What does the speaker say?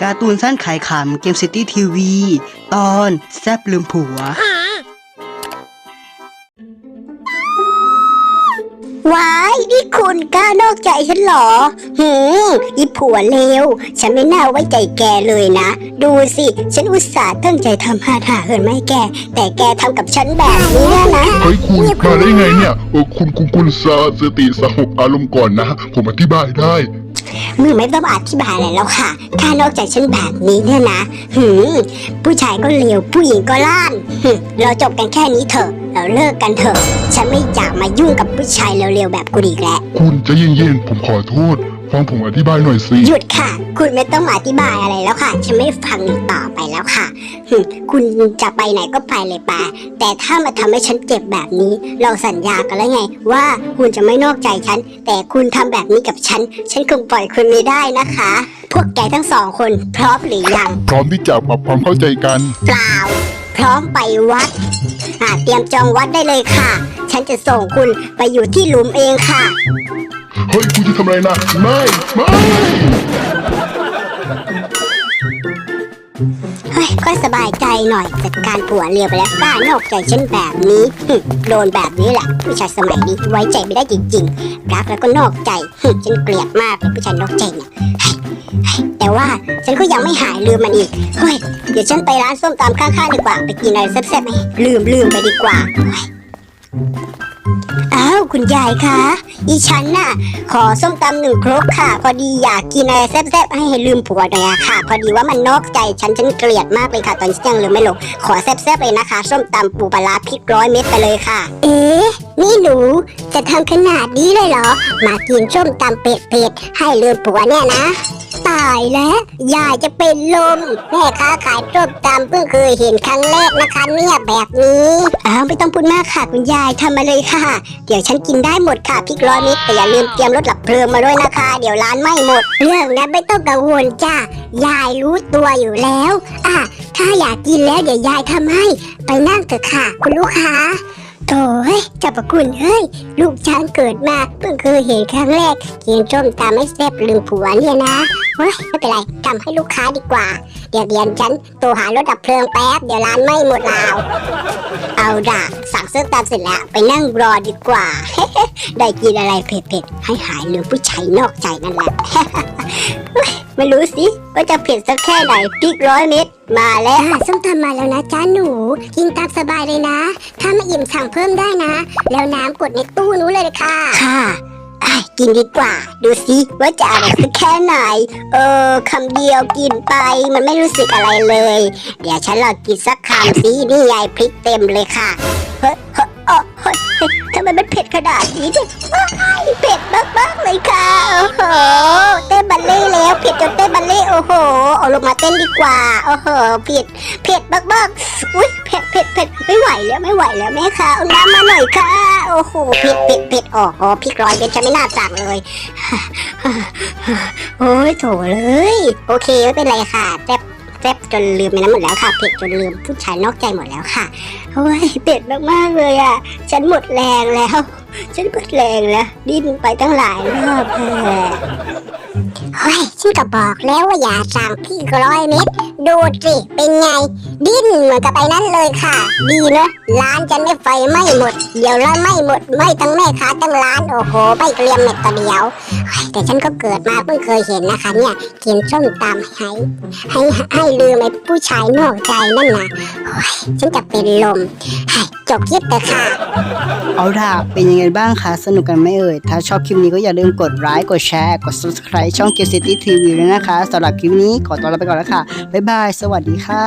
การ์ตูนสั้นขายขำเกมซิตี้ทีวี ตอนแซบลืมผัว ว้ายนี่คุณกล้านอกใจฉันเหรอ หืมอีผัวเลว ฉันไม่น่าไว้ใจแกเลยนะ ดูสิ ฉันอุตส่าห์ตั้งใจทำหาหาเหินไม่แก แต่แกทำกับฉันแบบนี้นะ เฮ้ยคุณมาได้ไงเนี่ยเออคุณคุณคุณสาสติสงบอารมณ์ก่อนนะ ผมอธิบายได้ มือไม่ต้องอธิบายอะไรแล้วค่ะ ถ้านอกใจฉันแบบนี้เนี่ยนะ หืม ผู้ชายก็เลวผู้หญิงก็ล้านหึเราจบกันแค่นี้เถอะ เราเลิกกันเถอะ ฉันไม่อยากมายุ่งกับผู้ชายเร็วๆแบบกูอีกแล้ว คุณใจะเย็นๆผมขอโทษ ฟังผมอธิบายหน่อยสิ หยุดค่ะ คุณไม่ต้องมาอธิบายอะไรแล้วค่ะ ฉันไม่ฟังอีกต่อไปแล้วค่ะหึคุณจะไปไหนก็ไปเลยปาแต่ถ้ามาทำให้ฉันเจ็บแบบนี้ เราสัญญากันแล้วไง ว่าคุณจะไม่นอกใจฉัน แต่คุณทำแบบนี้กับฉัน ฉันคงปล่อยคุณไม่ได้นะคะ พวกแกทั้งสองคนพร้อมหรือยัง พร้อมที่จะปรับความเข้าใจกัน เปล่า พร้อมไปวัดอ่าเตรียมจองวัดได้เลยค่ะ ฉันจะส่งคุณไปอยู่ที่หลุมเองค่ะ เฮ้ยคุณจะทำอะไรนะ ไม่ ไม่ เฮ้ยก็สบายใจหน่อยจัดการผัวเรียวไปแล้วกล้านอกใจฉันแบบนี้หึโดนแบบนี้แหละผู้ชายสมัยนี้ไว้ใจไม่ได้จริงๆ รักแล้วก็นอกใจหึฉันเกลียดมากเลยผู้ชายนอกใจเนี่ยเฮ้ยเฮ้ยแต่ว่าฉันก็ยังไม่หายลืมมันอีกเฮ้ยเดี๋ยวฉันไปร้านส้มตำข้างๆดีกว่าไปกินอะไรแซ่บๆไหมลืมลืมไปดีกว่าเฮ้ย อ้าวคุณยายคะอีฉันน่ะ ขอส้มตำหนึ่งครกค่ะ พอดีอยากกินอะไรแซ่บๆให้ให้ลืมผัวหน่อยอะค่ะ พอดีว่ามันนอกใจฉันฉันเกลียดมากเลยค่ะ ตอนนี้ยังลืมไม่ลง ขอแซ่บๆเลยนะคะ ส้มตำปูปลาพริกร้อยเม็ดไปเลยค่ะ เอ๊ะนี่หนูจะทำขนาดนี้เลยเหรอ มากินส้มตำเผ็ดๆให้ลืมผัวเนี่ยนะายแล้วยายจะเป็นลม แม่ค้าขายส้มตำเพิ่งเคยเห็นครั้งแรกนะคะเนี่ยแบบนี้อ้าวไม่ต้องพูดมากค่ะคุณยายทำมาเลยค่ะ เดี๋ยวฉันกินได้หมดค่ะพริกร้อยเม็ดแต่อย่าลืมเตรียมรถดับเพลิงมาด้วยนะคะ เดี๋ยวร้านไหม้หมด เรื่องนั้นไม่ต้องกังวลจ้ายายรู้ตัวอยู่แล้ว อะ ถ้าอยากกินแล้วเดี๋ยวยายทำให้ ไปนั่งเถอะค่ะ คุณลูกค้าโถ่เฮ้ยเจ้าประคุณเฮ้ย ลูกช้างเกิดมาเพิ่งเคยเห็นครั้งแรกกินส้มตำไม่แซ่บลืมผัวเนี่ยนะ ไม่เป็นไรทำให้ลูกค้าดีกว่า เดี๋ยวเดี๋ยวฉันโทรหารถดับเพลิงแป๊บ เดี๋ยวร้านไหม้หมดแล้ว เอาด่ะสั่งส้มตำเสร็จแล้ว ไปนั่งรอดีกว่า ได้กินอะไรเผ็ดๆ ให้หายลืมผู้ชายนอกใจนั่นแหละเฮ้ยไม่รู้สิว่าจะเผ็ดสักแค่ไหนพริกร้อยเม็ดมาแล้วส้มตำมาแล้วนะจ้าหนู กินตามสบายเลยนะ ถ้าไม่อิ่มสั่งเพิ่มได้นะ แล้วน้ำกดในตู้นู้นเลยค่ะ ค่ะอะ กินดีกว่า ดูสิว่าจะอร่อยสักแค่ไหน เออคำเดียวกินไปมันไม่รู้สึกอะไรเลย เดี๋ยวฉันลองกินสักคำสินี่ยายพริกเต็มเลยค่ะ เฮ้ยเฮ้ยเอ้อเฮ้ยเฮ้ยทำไมมันเผ็ด ขนาดนี้เนี่ยว้ายเผ็ดมากๆเลยค่ะ โอ้โห เต้นบัลเล่ต์แล้วเผ็ดจนเต้นบัลเล่ต์โอ้โหเอาลงมาเต้นดีกว่า โอ้โหเผ็ดเผ็ดมากๆอุ้ยเผ็ดเผ็ดเผ็ดไม่ไหวแล้วไม่ไหวแล้วแม่ค่ะเอาน้ำมาหน่อยค่ะ โอ้โหเผ็ดเผ็ดเผ็ดอ๋ออ๋อพริกร้อยเป็นฉันไม่น่าสั่งเลยโอ้ยโถเลย โอเคไม่เป็นไรค่ะแซ่บ แซ่บจนลืมไปนั้นหมดแล้วค่ะเผ็ดจนลืมผู้ชายนอกใจหมดแล้วค่ะโอ้ยเผ็ดมากๆเลยอะ ฉันหมดแรงแล้ว ฉันหมดแรงแล้วดิ้นไปตั้งหลายรอบแล้เฮ้ยฉันก็บอกแล้วว่าอย่าสั่งพี่ร้อยเม็ด ดูสิเป็นไง ดิ้นเหมือนกับไอ้นั้นเลยค่ะ ดีนะร้านฉันไม่ไฟไหม้หมด เดี๋ยวร้านไหม้หมดไหม้ทั้งแม่ค้าทั้งร้านโอ้โหไม่เกลียมเม็ดตะเดียว แต่ฉันก็เกิดมาเพิ่งเคยเห็นนะคะเนี่ยกินส้มตำให้ให้ให้ลืมไอ้ผู้ชายนอกใจนั่นนะฉันจะเป็นลมจบคลิปเถอะค่ะ เอาล่ะ เป็นยังไงบ้างคะสนุกกันไหมเอ่ย ถ้าชอบคลิปนี้ก็อย่าลืมกดไลค์กดแชร์ กด subscribe ช่อง g ก City TV ด้วยนะคะสำหรับคลิปนี้ขอตัวลาไปก่อนแล้วค่ะ บ๊ายบาย สวัสดีค่ะ